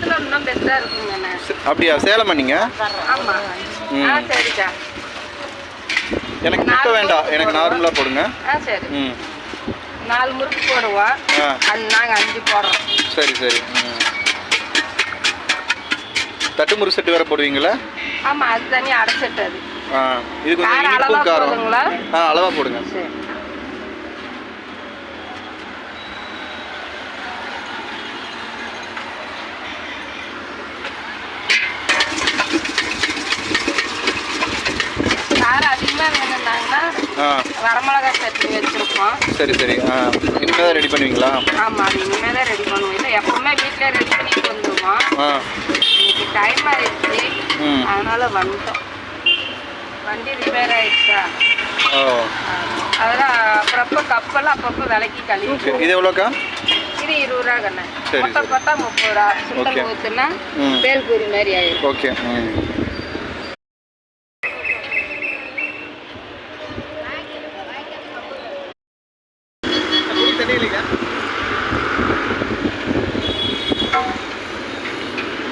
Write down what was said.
சேலத்துல இன்னும் அப்படியா? சேலமா நீங்கள் ஆமா. ம். ஆ சரிக்கா. எனக்கு கிட்ட வேண்டாம். எனக்கு நார்மலாக போடுங்க. ஆ சரி. ம். நாலு முறுக்கு போடுவோம். அது நாங்க அஞ்சு போடுறோம். சரி சரி. தட்டு முறு செட்டு வேறு போடுவீங்களா? ஆமா அது தனியா அடைச்சிட்டு அது. ஆ. இது கொஞ்சம் இனிப்பும் காரம்? ஆ அளவாக போடுங்க. சரி காரம் அதிகமா வேணும்னாங்கன்னா ஆ வரமிளகா சட்னி வச்சிருப்போம் சரி சரி. தான் ரெடி பண்ணுவீங்களா? ஆமா அது இனிமே தான் ரெடி பண்ணுவோம். இல்லை எப்பவுமே வீட்டில் ரெடி பண்ணிட்டு வந்துருவோம் இன்னைக்கு டைம் ஆயிடுச்சு அதனால வந்துட்டோம். வண்டி ரிப்பேர் ஆயிடுச்சா? அதெல்லாம் அப்பப்போ கப்பெல்லாம் அப்பப்போ விலைக்கு கழுவி இது எவ்வளோக்கா? இது இருபது ரூபா கண்ணே. மொத்தம். பார்த்தா முப்பது ரூபா. சுண்டல். ஊற்றுனா. பேல்பூரி மாதிரி ஆயிடும் ஓகே.